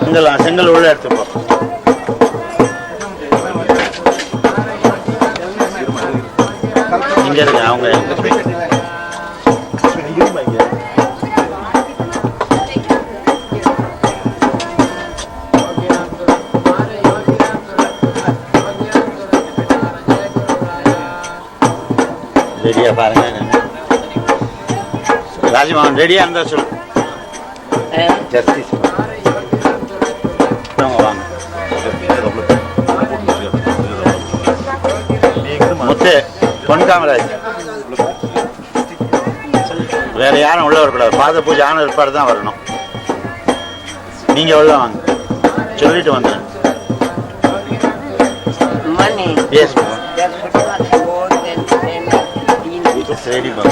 செங்கல் செங்கல் உள்ள எடுத்துப்போம் இங்க இருக்கு அவங்க ரெடியா பாருங்க. ராஜமோகன் ரெடியா இருந்தா சொல்லு. ஜஸ்டிஸ் வாங்க முத்து பொன் காமராஜ். வேற யாரும் உள்ள வரக்கூடாது. பாத பூஜை ஆன இருப்பாரு தான் வரணும். நீங்க உள்ள வாங்க. சொல்லிட்டு வந்துடுங்க. Yes ladybug.